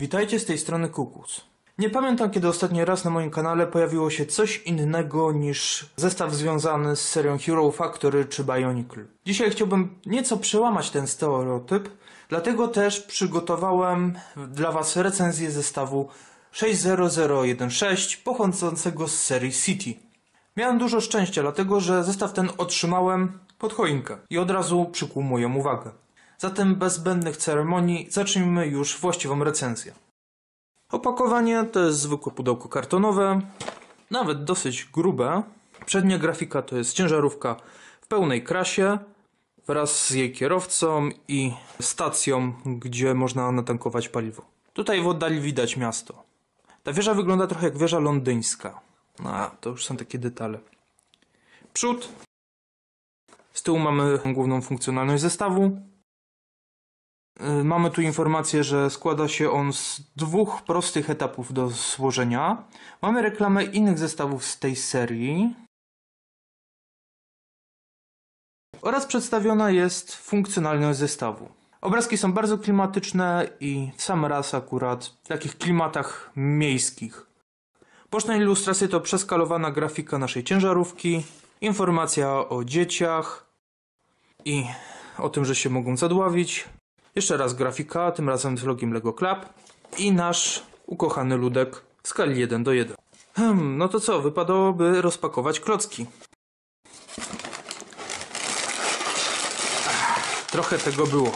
Witajcie z tej strony Kukus. Nie pamiętam kiedy ostatni raz na moim kanale pojawiło się coś innego niż zestaw związany z serią Hero Factory czy Bionicle. Dzisiaj chciałbym nieco przełamać ten stereotyp, dlatego też przygotowałem dla Was recenzję zestawu 60016 pochodzącego z serii City. Miałem dużo szczęścia, dlatego że zestaw ten otrzymałem pod choinkę i od razu przykuł moją uwagę. Zatem bez zbędnych ceremonii zacznijmy już właściwą recenzję. Opakowanie to jest zwykłe pudełko kartonowe, nawet dosyć grube. Przednia grafika to jest ciężarówka w pełnej krasie wraz z jej kierowcą i stacją, gdzie można natankować paliwo. Tutaj w oddali widać miasto. Ta wieża wygląda trochę jak wieża londyńska. No, to już są takie detale. Przód. Z tyłu mamy główną funkcjonalność zestawu. Yy, Mamy tu informację, że składa się on z dwóch prostych etapów do złożenia. Mamy reklamę innych zestawów z tej serii. Oraz przedstawiona jest funkcjonalność zestawu. Obrazki są bardzo klimatyczne i w sam raz akurat w takich klimatach miejskich. Boczne ilustracje to przeskalowana grafika naszej ciężarówki, informacja o dzieciach i o tym, że się mogą zadławić. Jeszcze raz grafika, tym razem z logiem Lego Club i nasz ukochany ludek w skali 1 do 1. Hmm, no to co, wypadałoby rozpakować klocki. Ach, trochę tego było.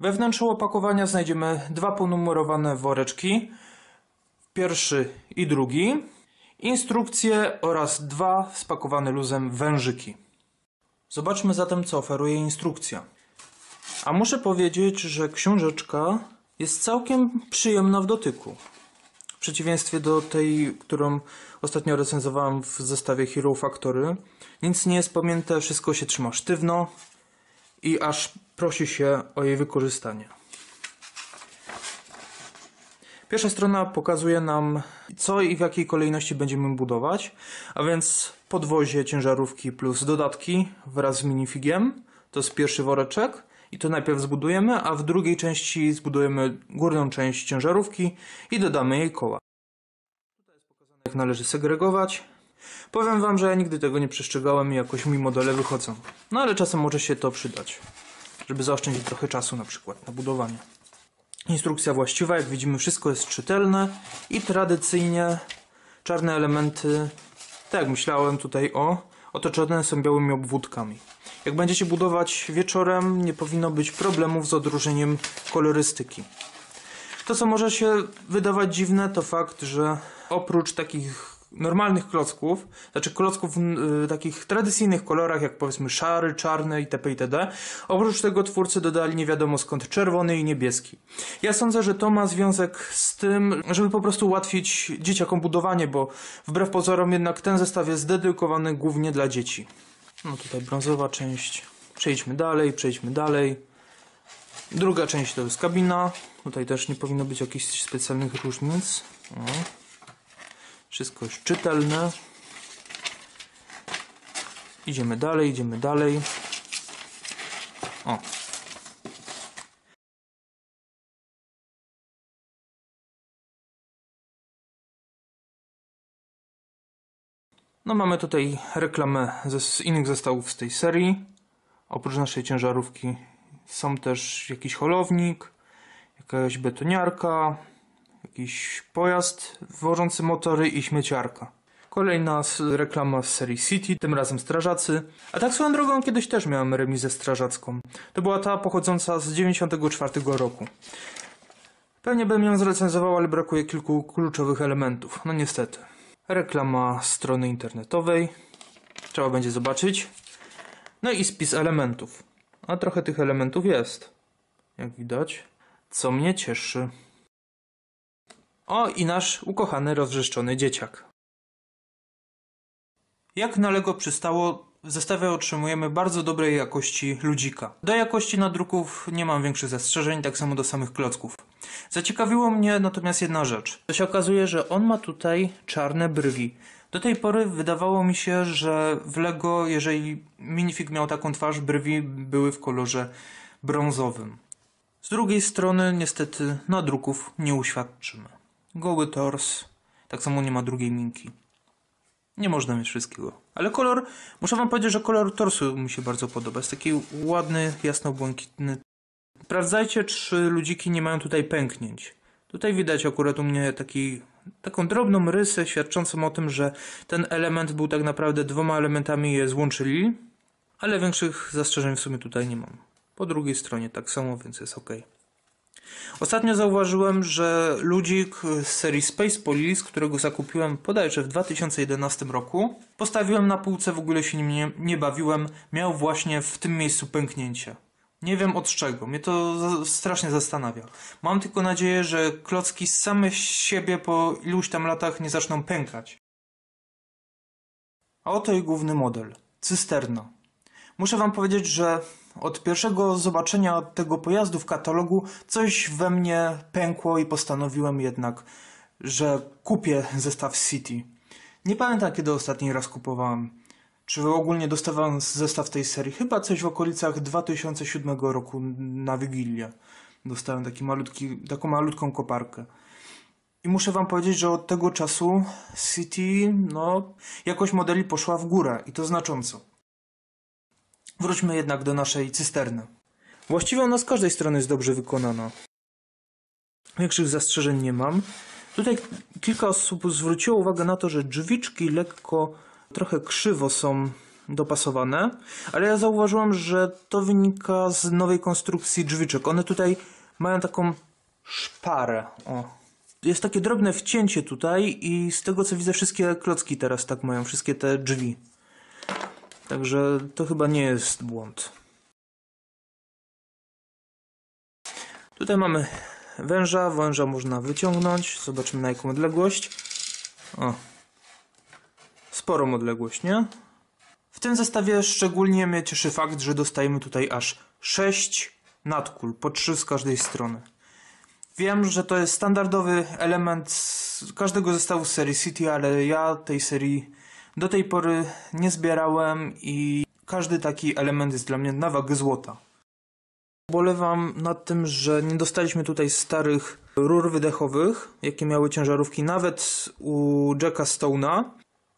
We wnętrzu opakowania znajdziemy dwa ponumerowane woreczki. Pierwszy i drugi. Instrukcje oraz dwa spakowane luzem wężyki. Zobaczmy zatem, co oferuje instrukcja. A muszę powiedzieć, że książeczka jest całkiem przyjemna w dotyku. W przeciwieństwie do tej, którą ostatnio recenzowałem w zestawie Hero Factory. Nic nie jest pamięte, wszystko się trzyma sztywno i aż prosi się o jej wykorzystanie. Pierwsza strona pokazuje nam, co i w jakiej kolejności będziemy budować, a więc podwozie ciężarówki plus dodatki wraz z minifigiem. To jest pierwszy woreczek i to najpierw zbudujemy, a w drugiej części zbudujemy górną część ciężarówki i dodamy jej koła. Tutaj jest pokazane, jak należy segregować. Powiem Wam, że ja nigdy tego nie przestrzegałem i jakoś mi modele wychodzą. No ale czasem może się to przydać, żeby zaoszczędzić trochę czasu na przykład na budowanie. Instrukcja właściwa, jak widzimy wszystko jest czytelne i tradycyjnie czarne elementy, tak jak myślałem tutaj o, otoczone są białymi obwódkami. Jak będziecie budować wieczorem, nie powinno być problemów z odróżnieniem kolorystyki. To, co może się wydawać dziwne, to fakt, że oprócz takich normalnych klocków, znaczy klocków w y, takich tradycyjnych kolorach, jak powiedzmy szary, czarny itp. itd., oprócz tego twórcy dodali nie wiadomo skąd czerwony i niebieski. Ja sądzę, że to ma związek z tym, żeby po prostu ułatwić dzieciakom budowanie, bo wbrew pozorom jednak ten zestaw jest dedykowany głównie dla dzieci. No tutaj brązowa część. Przejdźmy dalej, przejdźmy dalej. Druga część to jest kabina. Tutaj też nie powinno być jakichś specjalnych różnic. Wszystko jest czytelne. Idziemy dalej, idziemy dalej. O. No mamy tutaj reklamę z innych zestawów z tej serii. Oprócz naszej ciężarówki są też jakiś holownik, jakaś betoniarka, jakiś pojazd wożący motory i śmieciarka. Kolejna reklama z serii City, tym razem strażacy. A tak swoją drogą kiedyś też miałem remizę strażacką. To była ta pochodząca z 94 roku. Pewnie bym ją zrecenzował, ale brakuje kilku kluczowych elementów. No niestety. Reklama strony internetowej. Trzeba będzie zobaczyć. No i spis elementów. A trochę tych elementów jest. Jak widać. Co mnie cieszy. O, i nasz ukochany, rozrzeszczony dzieciak. Jak na Lego przystało, w zestawie otrzymujemy bardzo dobrej jakości ludzika. Do jakości nadruków nie mam większych zastrzeżeń, tak samo do samych klocków. Zaciekawiło mnie natomiast jedna rzecz. To się okazuje, że on ma tutaj czarne brwi. Do tej pory wydawało mi się, że w Lego, jeżeli minifig miał taką twarz, brwi były w kolorze brązowym. Z drugiej strony niestety nadruków nie uświadczymy. Goły tors, tak samo nie ma drugiej minki. Nie można mieć wszystkiego. Ale kolor, muszę wam powiedzieć, że kolor torsu mi się bardzo podoba. Jest taki ładny, jasno-błękitny. Sprawdzajcie, czy ludziki nie mają tutaj pęknięć. Tutaj widać akurat u mnie taki, taką drobną rysę świadczącą o tym, że ten element był tak naprawdę dwoma elementami je złączyli. Ale większych zastrzeżeń w sumie tutaj nie mam. Po drugiej stronie tak samo, więc jest ok. Ostatnio zauważyłem, że ludzik z serii Space Police, którego zakupiłem bodajże w 2011 roku, postawiłem na półce, w ogóle się nim nie, nie bawiłem, miał właśnie w tym miejscu pęknięcie. Nie wiem od czego, mnie to strasznie zastanawia. Mam tylko nadzieję, że klocki z same siebie po iluś tam latach nie zaczną pękać. A oto i główny model. Cysterna. Muszę wam powiedzieć, że od pierwszego zobaczenia tego pojazdu w katalogu coś we mnie pękło i postanowiłem jednak, że kupię zestaw City. Nie pamiętam kiedy ostatni raz kupowałem. Czy ogólnie dostawałem zestaw tej serii? Chyba coś w okolicach 2007 roku na Wigilię. Dostałem taki malutki, taką malutką koparkę. I muszę wam powiedzieć, że od tego czasu City, no, jakość modeli poszła w górę i to znacząco. Wróćmy jednak do naszej cysterny. Właściwie ona z każdej strony jest dobrze wykonana. Większych zastrzeżeń nie mam. Tutaj kilka osób zwróciło uwagę na to, że drzwiczki lekko, trochę krzywo są dopasowane, ale ja zauważyłem, że to wynika z nowej konstrukcji drzwiczek. One tutaj mają taką szparę. O. Jest takie drobne wcięcie tutaj i z tego co widzę wszystkie klocki teraz tak mają, wszystkie te drzwi. Także to chyba nie jest błąd. Tutaj mamy węża. Węża można wyciągnąć. Zobaczymy na jaką odległość. O. Sporą odległość, nie? W tym zestawie szczególnie mnie cieszy fakt, że dostajemy tutaj aż 6 nadkul, po 3 z każdej strony. Wiem, że to jest standardowy element każdego zestawu serii City, ale ja tej serii do tej pory nie zbierałem i każdy taki element jest dla mnie na wagę złota. Bolewam nad tym, że nie dostaliśmy tutaj starych rur wydechowych, jakie miały ciężarówki, nawet u Jacka Stone'a.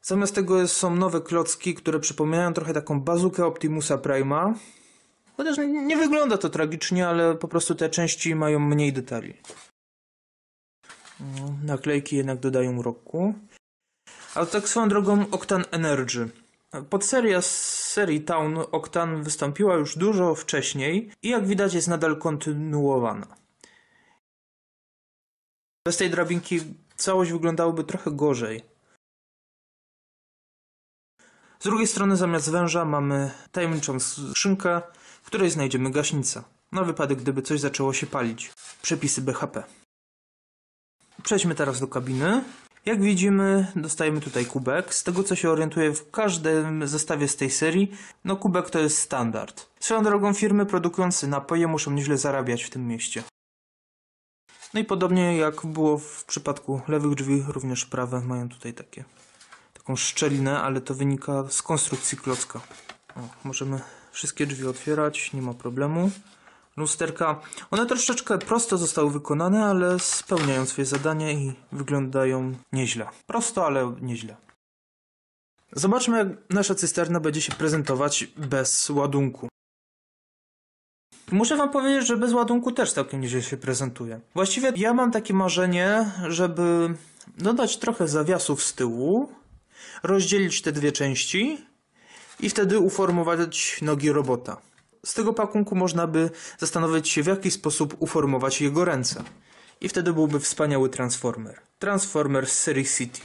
Zamiast tego są nowe klocki, które przypominają trochę taką bazukę Optimusa Prime'a. Chociaż nie nie wygląda to tragicznie, ale po prostu te części mają mniej detali. No, Naklejki jednak dodają roku. Ale tak swoją drogą Octane Energy. Podseria z serii Town Octane wystąpiła już dużo wcześniej i jak widać jest nadal kontynuowana. Bez tej drabinki całość wyglądałoby trochę gorzej. Z drugiej strony zamiast węża mamy tajemniczą skrzynkę, w której znajdziemy gaśnicę. Na wypadek gdyby coś zaczęło się palić. Przepisy BHP. Przejdźmy teraz do kabiny. Jak widzimy, dostajemy tutaj kubek. Z tego co się orientuję w każdym zestawie z tej serii, no kubek to jest standard. Swoją drogą firmy produkujące napoje muszą nieźle zarabiać w tym mieście. No i podobnie jak było w przypadku lewych drzwi, również prawe mają tutaj takie taką szczelinę, ale to wynika z konstrukcji klocka. O, możemy wszystkie drzwi otwierać, nie ma problemu. Lusterka, one troszeczkę prosto zostały wykonane, ale spełniają swoje zadanie i wyglądają nieźle. Prosto, ale nieźle. Zobaczmy, jak nasza cysterna będzie się prezentować bez ładunku. Muszę wam powiedzieć, że bez ładunku też całkiem nieźle się prezentuje. Właściwie ja mam takie marzenie, żeby dodać trochę zawiasów z tyłu, rozdzielić te dwie części i wtedy uformować nogi robota. Z tego pakunku można by zastanowić się, w jaki sposób uformować jego ręce. I wtedy byłby wspaniały Transformer. Transformer z serii City.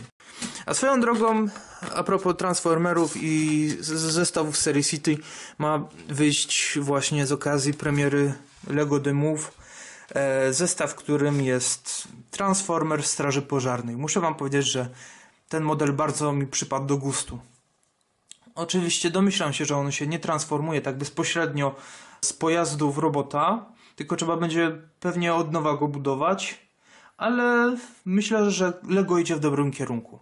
A swoją drogą, a propos Transformerów i zestawów serii City, ma wyjść właśnie z okazji premiery Lego The Move zestaw, którym jest Transformer Straży Pożarnej. Muszę wam powiedzieć, że ten model bardzo mi przypadł do gustu. Oczywiście domyślam się, że on się nie transformuje tak bezpośrednio z pojazdu w robota, tylko trzeba będzie pewnie od nowa go budować, ale myślę, że Lego idzie w dobrym kierunku,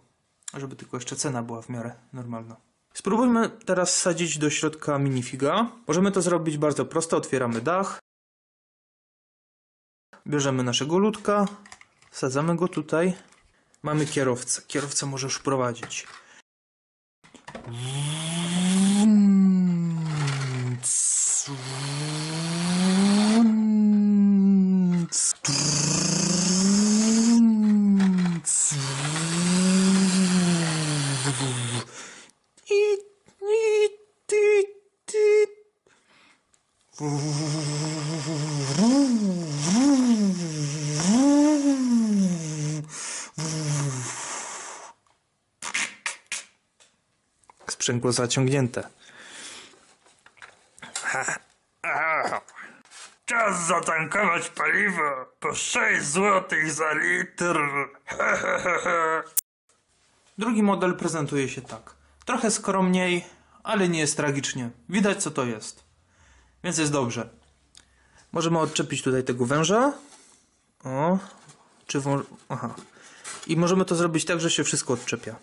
żeby tylko jeszcze cena była w miarę normalna. Spróbujmy teraz wsadzić do środka minifiga. Możemy to zrobić bardzo prosto, otwieramy dach. Bierzemy naszego ludka, sadzamy go tutaj. Mamy kierowcę. Kierowca może już prowadzić. I, i, ty, ty. Sprzęgło zaciągnięte. Czas zatankować paliwo po 6 zł za litr. Drugi model prezentuje się tak. Trochę skromniej, ale nie jest tragicznie. Widać co to jest. Więc jest dobrze. Możemy odczepić tutaj tego węża. O, czy wą... Aha. I możemy to zrobić tak, że się wszystko odczepia.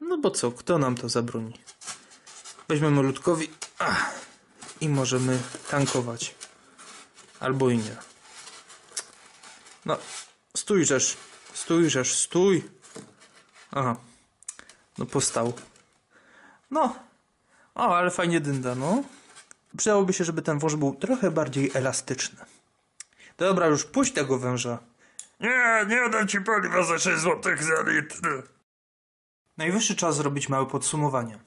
No bo co, kto nam to zabroni? Weźmiemy ludkowi ach, i możemy tankować. Albo i nie. No, stój rzesz, stój rzesz, stój. Aha. No postał. No. O, ale fajnie dynda, no. Przydałoby się, żeby ten wąż był trochę bardziej elastyczny. Dobra, już puść tego węża. Nie, nie dam ci paliwa za 6 zł za litr. Najwyższy czas zrobić małe podsumowanie.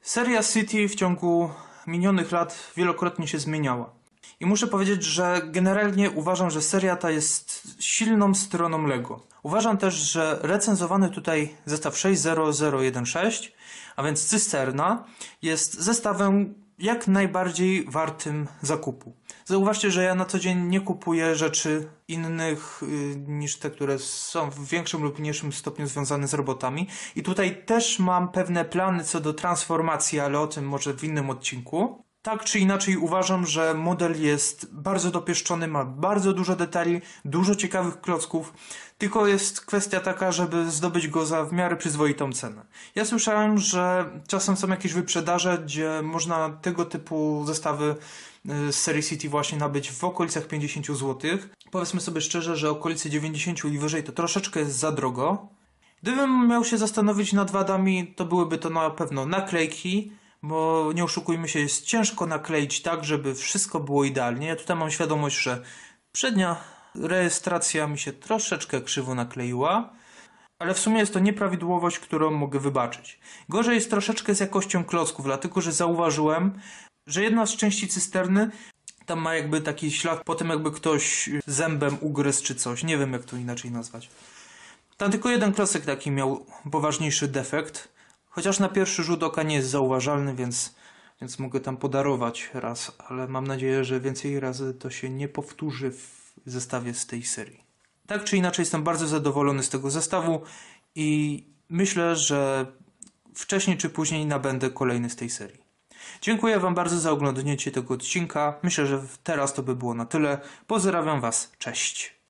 Seria City w ciągu minionych lat wielokrotnie się zmieniała. I muszę powiedzieć, że generalnie uważam, że seria ta jest silną stroną LEGO. Uważam też, że recenzowany tutaj zestaw 60016, a więc cysterna, jest zestawem jak najbardziej wartym zakupu. Zauważcie, że ja na co dzień nie kupuję rzeczy innych y, niż te, które są w większym lub mniejszym stopniu związane z robotami. I tutaj też mam pewne plany co do transformacji, ale o tym może w innym odcinku. Tak czy inaczej uważam, że model jest bardzo dopieszczony, ma bardzo dużo detali, dużo ciekawych klocków, tylko jest kwestia taka, żeby zdobyć go za w miarę przyzwoitą cenę. Ja słyszałem, że czasem są jakieś wyprzedaże, gdzie można tego typu zestawy y, z serii City właśnie nabyć w okolicach 50 zł. Powiedzmy sobie szczerze, że okolice 90 i wyżej to troszeczkę jest za drogo. Gdybym miał się zastanowić nad wadami, to byłyby to na pewno naklejki, bo nie oszukujmy się, jest ciężko nakleić tak, żeby wszystko było idealnie. Ja tutaj mam świadomość, że przednia rejestracja mi się troszeczkę krzywo nakleiła, ale w sumie jest to nieprawidłowość, którą mogę wybaczyć. Gorzej jest troszeczkę z jakością klocków, dlatego że zauważyłem, że jedna z części cysterny tam ma jakby taki ślad po tym, jakby ktoś zębem ugryzł czy coś. Nie wiem, jak to inaczej nazwać. Tam tylko jeden klocek taki miał poważniejszy defekt, chociaż na pierwszy rzut oka nie jest zauważalny, więc, więc mogę tam podarować raz, ale mam nadzieję, że więcej razy to się nie powtórzy w zestawie z tej serii. Tak czy inaczej jestem bardzo zadowolony z tego zestawu i myślę, że wcześniej czy później nabędę kolejny z tej serii. Dziękuję Wam bardzo za oglądnięcie tego odcinka. Myślę, że teraz to by było na tyle. Pozdrawiam Was. Cześć.